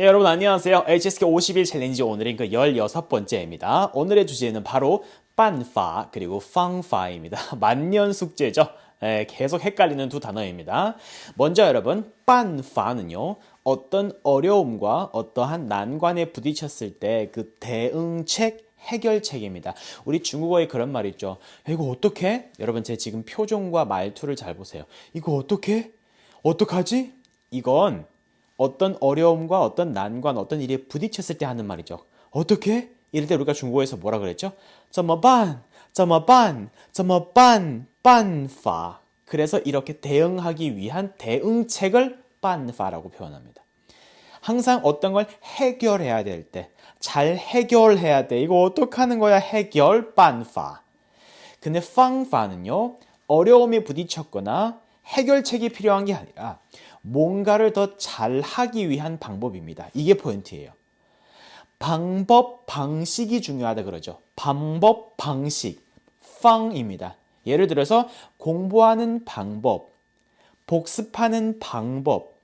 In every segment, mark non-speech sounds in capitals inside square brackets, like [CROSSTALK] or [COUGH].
네, 여러분 안녕하세요. HSK 50일 챌린지 오늘은 그 16번째입니다. 오늘의 주제는 바로 빤파 그리고 팡파입니다. [LAUGHS] 만년 숙제죠. 네, 계속 헷갈리는 두 단어입니다. 먼저 여러분 빤파는요. 어떤 어려움과 어떠한 난관에 부딪혔을 때 그 대응책 해결책입니다. 우리 중국어에 그런 말 있죠. 이거 어떻게? 여러분 제 지금 표정과 말투를 잘 보세요. 이거 어떻게? 어떡하지? 이건 어떤 어려움과 어떤 난관, 어떤 일에 부딪혔을 때 하는 말이죠. 어떻게? 이럴 때 우리가 중국어에서 뭐라 그랬죠? 怎么办?怎么办?怎么办?办法. 그래서 이렇게 대응하기 위한 대응책을 办法라고 표현합니다. 항상 어떤 걸 해결해야 될 때, 잘 해결해야 돼. 이거 어떡하는 거야? 해결 办法. 근데 方法는요, 어려움에 부딪혔거나 해결책이 필요한 게 아니라 뭔가를 더 잘하기 위한 방법입니다. 이게 포인트예요. 방법, 방식이 중요하다 그러죠. 방법, 방식, 팡입니다. 예를 들어서 공부하는 방법, 복습하는 방법,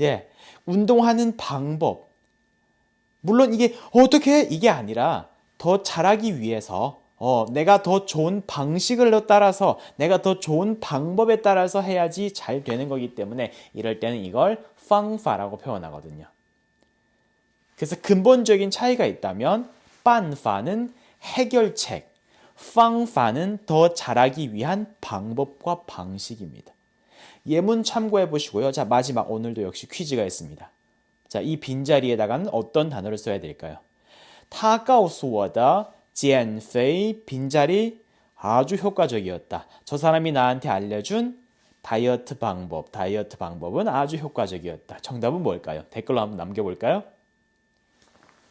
예, 운동하는 방법. 물론 이게 어떻게 이게 아니라 더 잘하기 위해서 어, 내가 더 좋은 방식을 따라서 내가 더 좋은 방법에 따라서 해야지 잘 되는 거기 때문에 이럴 때는 이걸 팡파라고 표현하거든요. 그래서 근본적인 차이가 있다면 빤파는 해결책, 팡파는 더 잘하기 위한 방법과 방식입니다. 예문 참고해 보시고요. 자, 마지막 오늘도 역시 퀴즈가 있습니다. 자, 이 빈자리에다가는 어떤 단어를 써야 될까요? 他告诉我的 减肥 빈자리 아주 효과적이었다. 저 사람이 나한테 알려준 다이어트 방법, 다이어트 방법은 아주 효과적이었다. 정답은 뭘까요? 댓글로 한번 남겨볼까요?